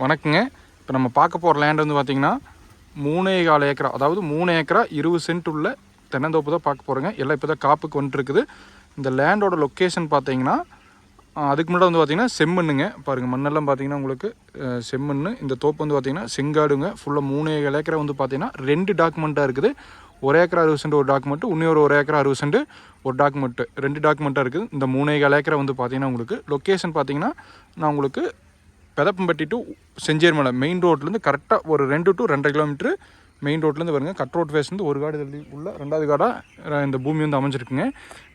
வணக்கங்க. இப்போ நம்ம பார்க்க போகிற லேண்ட் வந்து பார்த்திங்கன்னா மூணே கால் ஏக்கரா அதாவது மூணு ஏக்கரா இருபது சென்ட் உள்ள தென்னந்தோப்பு தான் பார்க்க போகிறோங்க எல்லாம் இப்போ தான் காப்புக்கு வந்துட்டுருக்குது இந்த லேண்டோட லொக்கேஷன் பார்த்தீங்கன்னா அதுக்கு முன்னாடி வந்து பார்த்திங்கன்னா செம்மண்ணுங்க. பாருங்கள் மண்ணெல்லாம் பார்த்தீங்கன்னா உங்களுக்கு செம்மண்ணு. இந்த தோப்பு வந்து பார்த்திங்கன்னா செங்காடுங்க. ஃபுல்லாக மூணு ஏழு ஏக்கரா வந்து பார்த்திங்கன்னா ரெண்டு டாக்குமெண்ட்டாக இருக்குது. ஒரு ஏக்கரா அறுபது சென்ட் ஒரு டாக்குமெண்ட் இன்னொரு ஒரு ஏக்கரா அறுபது சென்ட் ஒரு டாக்குமெண்ட்டு ரெண்டு டாக்குமெண்ட்டாக இருக்குது. இந்த மூணே கால் ஏக்கரா வந்து பார்த்திங்கன்னா உங்களுக்கு லொக்கேஷன் பார்த்தீங்கன்னா நான் உங்களுக்கு பெதப்பம்பட்டி டு செஞ்சேரிமலை. மெயின் ரோட்லேருந்து கரெக்டாக ஒரு ரெண்டு டு ரெண்டரை கிலோமீட்ரு மெயின் ரோட்லேருந்து வருங்க கட் ரோட் ஃபேஸ்லேருந்து வந்து ஒரு காடு தள்ளி உள்ள ரெண்டாவது காடாக இந்த பூமி வந்து அமைஞ்சிருக்குங்க.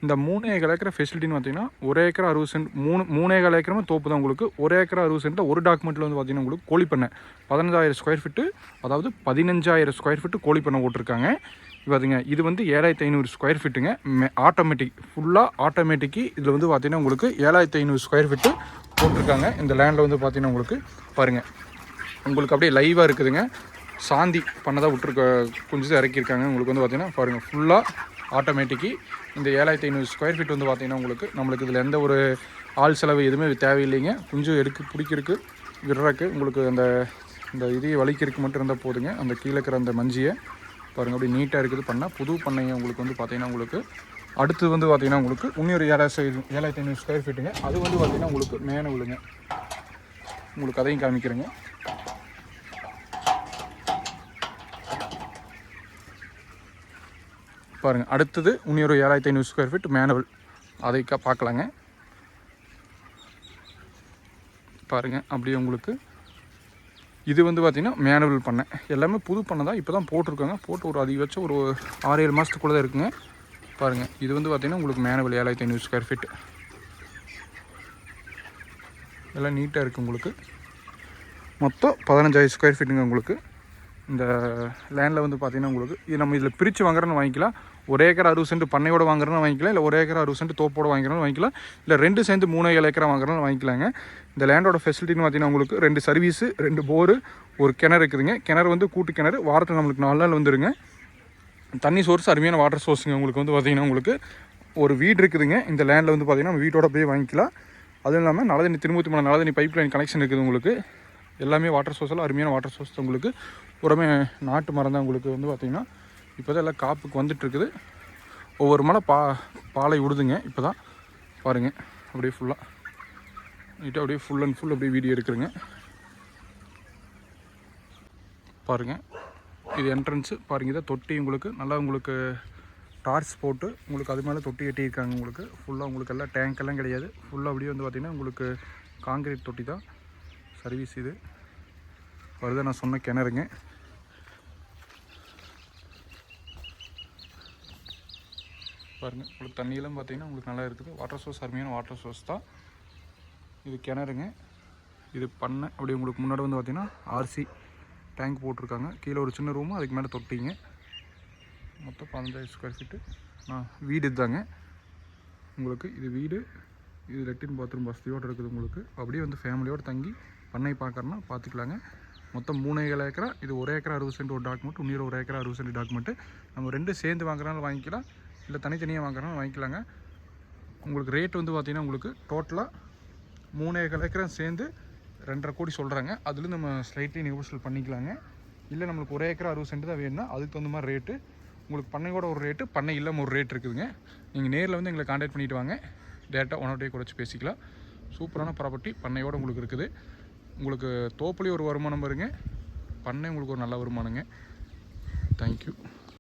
இந்த மூணு ஏக்கர் ஏக்கர் ஃபெசிலிட்டின்னு பார்த்தீங்கன்னா ஒரு ஏக்கர் அறுபது சென்ட் மூணு மூணு ஏக்கர் ஏக்கரமும் தோப்பு தான் உங்களுக்கு. ஒரு ஏக்கர் அறுபது சென்ட்டில் ஒரு டாக்குமெண்ட்டில் வந்து பார்த்தீங்கன்னா உங்களுக்கு கோழி பண்ணை பதினஞ்சாயிரம் ஸ்கொயர் ஃபிட்டு அதாவது பதினஞ்சாயிரம் ஸ்கொயர் ஃபிட்டு கோழி பண்ணை போட்டிருக்காங்க பார்த்தீங்க இது வந்து ஏழாயிரத்தி ஐநூறு ஸ்கொயர் ஃபீட்டுங்க ஆட்டோமேட்டிக் ஃபுல்லாக ஆட்டோமேட்டிக்கு இதில் வந்து பார்த்தீங்கன்னா உங்களுக்கு ஏழாயிரத்தி ஐநூறு ஸ்கொயர் ஃபீட்டு போட்டிருக்காங்க. இந்த லேண்டில் வந்து பார்த்தீங்கன்னா உங்களுக்கு பாருங்கள் உங்களுக்கு அப்படியே லைவாக இருக்குதுங்க. சாந்தி பண்ணதாக விட்ருக்க கொஞ்சம் தான் இறக்கியிருக்காங்க. உங்களுக்கு வந்து பார்த்தீங்கன்னா பாருங்கள் ஃபுல்லாக ஆட்டோமேட்டிக்கு இந்த ஏழாயிரத்தி ஐநூறு ஸ்கொயர் ஃபீட் வந்து பார்த்தீங்கன்னா உங்களுக்கு நம்மளுக்கு இதில் எந்த ஒரு ஆள் செலவு எதுவுமே தேவையில்லைங்க. குஞ்சு எடுக்க பிடிக்கிறதுக்கு விடுறக்கு உங்களுக்கு அந்த இந்த இதையை வலிக்கிறதுக்கு மட்டும் இருந்தால் போதுங்க. அந்த கீழே இருக்கிற அந்த மஞ்சியை பாருங்கள் அப்படி நீட்டாக இருக்குது. பண்ணால் புது பண்ணைங்க உங்களுக்கு வந்து பார்த்தீங்கன்னா உங்களுக்கு அடுத்து வந்து பார்த்தீங்கன்னா உங்களுக்கு இன்னொரு ஏழாயிரம் ஏழாயிரத்தி ஐநூறு ஸ்கொயர் ஃபீட்டுங்க அது வந்து பார்த்திங்கன்னா உங்களுக்கு மேன விழுங்க உங்களுக்கு அதையும் காமிக்கிறேங்க. பாருங்கள் அடுத்தது இன்னொரு ஏழாயிரத்தி ஐநூறு ஸ்கொயர் ஃபீட் மேனுவல் அதை பார்க்கலாங்க. பாருங்கள் அப்படியே உங்களுக்கு. இது வந்து பார்த்திங்கன்னா மேனுவல் பண்ணை. எல்லாமே புது பண்ணை தான். இப்போ தான் போட்டிருக்காங்க. போட்டு ஒரு அதிகபட்சம் ஒரு ஆறு ஏழு மாதத்துக்குள்ளே தான் இருக்குங்க. பாருங்கள் இது வந்து பார்த்திங்கன்னா உங்களுக்கு மேனுவல் ஏழாயிரத்தி ஐநூறு ஸ்கொயர் ஃபீட் எல்லாம் நீட்டாக இருக்குது உங்களுக்கு. மொத்தம் பதினஞ்சாயிரம் ஸ்கொயர் ஃபீட்டுங்க உங்களுக்கு. இந்த லேண்டில் வந்து பார்த்திங்கன்னா உங்களுக்கு இது நம்ம இதில் பிரித்து வாங்குறோன்னு வாங்கிக்கலாம். ஒரு ஏக்கர் அறுபது சென்ட் பண்ணையோட வாங்குறோன்னு வாங்கிக்கலாம் இல்லை ஒரு ஏக்கர் அறுபது சென்ட் தோப்போட வாங்கிக்கிறோன்னு வாங்கிக்கலாம் இல்லை ரெண்டு சேர்ந்து மூணு ஏழு ஏக்கரா வாங்குறோன்னு வாங்கிக்கலாங்க. இந்த லேண்டோட ஃபெசிலிட்டின்னு பார்த்தீங்கன்னா உங்களுக்கு ரெண்டு சர்வீஸு ரெண்டு போரு ஒரு கிணறு இருக்குதுங்க. கிணறு வந்து கூட்டு கிணறு வாரத்தில் நம்மளுக்கு நாலு நாள் வந்துருங்க. தண்ணி சோர்ஸ் அருமையான வாட்டர் சோர்ஸுங்க உங்களுக்கு வந்து பார்த்தீங்கன்னா உங்களுக்கு ஒரு வீடு இருக்குதுங்க. இந்த லேண்டில் வந்து பார்த்திங்கன்னா நம்ம வீட்டோட போய் வாங்கிக்கலாம். அதுவும் இல்லாமல் நலதண்ணி திருமூர்த்தி மலை நலதண்ணி பைப் லைன் கனெக்ஷன் இருக்குது உங்களுக்கு. எல்லாமே வாட்டர் சோர்ஸ் எல்லாம் அருமையான வாட்டர் சோர்ஸ் உங்களுக்கு. உரமே நாட்டு மரம் தான் உங்களுக்கு வந்து பார்த்திங்கன்னா இப்போ தான் எல்லாம் காப்புக்கு வந்துட்டுருக்குது ஒவ்வொரு மலை பா பாலை விடுதுங்க இப்போ தான் பாருங்கள் அப்படியே ஃபுல்லாக நீட்டாக அப்படியே ஃபுல் அண்ட் ஃபுல் அப்படியே வீடியோ எடுக்கிறேங்க. பாருங்கள் இது என்ட்ரன்ஸு பாருங்கள் இதை தொட்டி உங்களுக்கு. நல்லா உங்களுக்கு டார்ச் போட்டு உங்களுக்கு அது மேலே தொட்டி கட்டியிருக்காங்க உங்களுக்கு. ஃபுல்லாக உங்களுக்கு எல்லாம் டேங்க் எல்லாம் கிடையாது. ஃபுல்லாக அப்படியே வந்து பார்த்திங்கன்னா உங்களுக்கு காங்கிரீட் தொட்டி தான் சர்வீஸ் இது. வருது நான் சொன்ன கிணறுங்க. பாருங்கள் உங்களுக்கு தண்ணியெல்லாம் பார்த்தீங்கன்னா உங்களுக்கு நல்லா இருக்குது. வாட்டர் சோர்ஸ் அருமையான வாட்டர் சோர்ஸ் தான். இது கிணறுங்க. இது பண்ணை. அப்படி உங்களுக்கு முன்னாடி வந்து பார்த்தீங்கன்னா ஆர்சி டேங்க் போட்டிருக்காங்க. கீழே ஒரு சின்ன ரூமு அதுக்கு மேலே தொட்டிங்க. மொத்தம் பதினஞ்சாயிரம் ஸ்கொயர் ஃபீட்டு நான் வீடு இதுதாங்க. உங்களுக்கு இது வீடு இது லெட்டின் பாத்ரூம் வசதியோடு இருக்குது உங்களுக்கு. அப்படியே வந்து ஃபேமிலியோடு தங்கி பண்ணை பார்க்கறனா பார்த்துக்கலாங்க. மொத்தம் மூணு ஏழு ஏக்கரா இது ஒரு ஏக்கரா அறுபது சென்ட் ஒரு டாக்குமெண்ட் இன்னொரு ஒரு ஏக்கரா அறுபது சென்ட் டாக்குமெண்ட்டு நம்ம ரெண்டு சேர்ந்து வாங்குறனாலும் வாங்கிக்கலாம் இல்லை தனித்தனியாக வாங்குறனாலும் வாங்கிக்கலாங்க. உங்களுக்கு ரேட் வந்து பார்த்திங்கன்னா உங்களுக்கு டோட்டலாக மூணு ஏக்கர் ஏக்கரம் சேர்ந்து ரெண்டரை கோடி சொல்கிறாங்க அதுலேயும் நம்ம ஸ்லைட்லி நெகோஷியல் பண்ணிக்கலாங்க. இல்லை நம்மளுக்கு ஒரு ஏக்கரா அறுபது சென்ட் தான் வேணும்னா அதுக்கு தகுந்த மாதிரி ரேட்டு உங்களுக்கு பண்ணையோட ஒரு ரேட்டு பண்ணை இல்லாமல் ஒரு ரேட் இருக்குதுங்க. நீங்கள் நேரில் வந்து எங்களை காண்டாக்ட் பண்ணிவிட்டு வாங்க. டேரெக்டாக ஒன் டே குறைச்சி பேசிக்கலாம். சூப்பரான ப்ராப்பர்ட்டி பண்ணையோடு உங்களுக்கு இருக்குது. உங்களுக்கு தோப்புலேயும் ஒரு வருமானம் வருங்க. பண்ணை உங்களுக்கு ஒரு நல்ல வருமானங்க. தேங்க்யூ